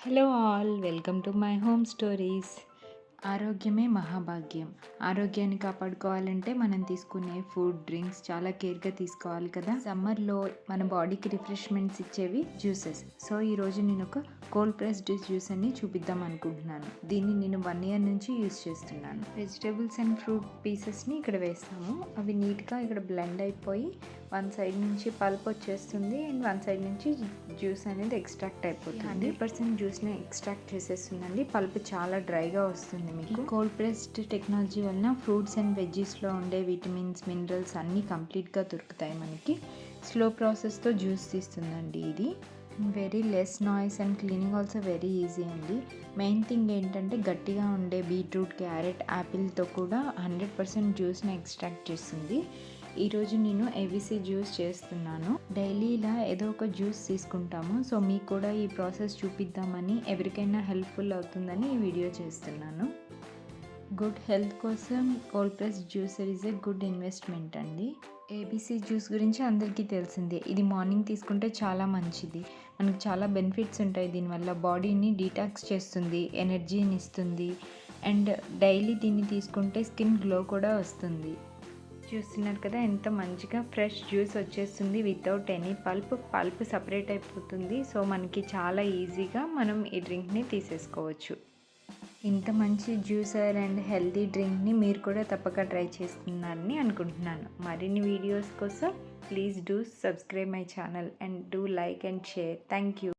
hello all welcome to my home stories ఆరోగ్యమే మహాభాగ్యం. ఆరోగ్యాన్ని కాపాడుకోవాలంటే మనం తీసుకునే ఫుడ్ డ్రింక్స్ చాలా కేర్గా తీసుకోవాలి కదా. సమ్మర్లో మన బాడీకి రిఫ్రెష్మెంట్స్ ఇచ్చేవి జ్యూసెస్. సో ఈరోజు నేను ఒక కోల్డ్ ప్రెస్డ్ జ్యూస్ అని చూపిద్దాం అనుకుంటున్నాను. దీన్ని నేను వన్ ఇయర్ నుంచి యూస్ చేస్తున్నాను. వెజిటేబుల్స్ అండ్ ఫ్రూట్ పీసెస్ని ఇక్కడ వేస్తాము. అవి నీట్గా ఇక్కడ బ్లెండ్ అయిపోయి వన్ సైడ్ నుంచి పల్ప్ వచ్చేస్తుంది. అండ్ వన్ సైడ్ నుంచి జ్యూస్ అనేది ఎక్స్ట్రాక్ట్ అయిపోతుంది. హండ్రెడ్ పర్సెంట్ జ్యూస్ని ఎక్స్ట్రాక్ట్ చేసేస్తుందండి. పల్ప్ చాలా డ్రైగా వస్తుంది. మీకు? కోల్డ్ ప్రెస్డ్ టెక్నాలజీ వలన ఫ్రూట్స్ అండ్ వెజ్జెస్లో ఉండే విటమిన్స్ మినరల్స్ అన్నీ కంప్లీట్గా దొరుకుతాయి మనకి. స్లో ప్రాసెస్తో జ్యూస్ తీస్తుందండి ఇది. Very less noise and cleaning also very easy అండి. మెయిన్ థింగ్ ఏంటంటే గట్టిగా ఉండే బీట్రూట్ క్యారెట్ యాపిల్తో కూడా హండ్రెడ్ పర్సెంట్ జ్యూస్ని ఎక్స్ట్రాక్ట్ చేస్తుంది. ఈరోజు నేను ఏబీసీ జ్యూస్ చేస్తున్నాను. డైలీ ఇలా ఏదో ఒక జ్యూస్ తీసుకుంటాము. సో మీకు కూడా ఈ ప్రాసెస్ చూపిద్దామని ఎవరికైనా హెల్ప్ఫుల్ అవుతుందని ఈ వీడియో చేస్తున్నాను. గుడ్ హెల్త్ కోసం cold press juicer is a good investment అండి. ఏబీసీ జ్యూస్ గురించి అందరికీ తెలిసిందే. ఇది మార్నింగ్ తీసుకుంటే చాలా మంచిది. మనకు చాలా బెనిఫిట్స్ ఉంటాయి. దీనివల్ల బాడీని డీటాక్స్ చేస్తుంది ఎనర్జీని ఇస్తుంది. అండ్ డైలీ దీన్ని తీసుకుంటే స్కిన్ గ్లో కూడా వస్తుంది. చూస్తున్నారు కదా ఎంత మంచిగా ఫ్రెష్ జ్యూస్ వచ్చేస్తుంది without any pulp pulp separate అయిపోతుంది. సో మనకి చాలా ఈజీగా మనం ఈ డ్రింక్ని తీసేసుకోవచ్చు. ఇంత మంచి జ్యూసర్ అండ్ హెల్తీ డ్రింక్ని మీరు కూడా తప్పక ట్రై చేస్తున్నారని అనుకుంటున్నాను. మరిన్ని వీడియోస్ కోసం please do subscribe my channel and do like and share thank you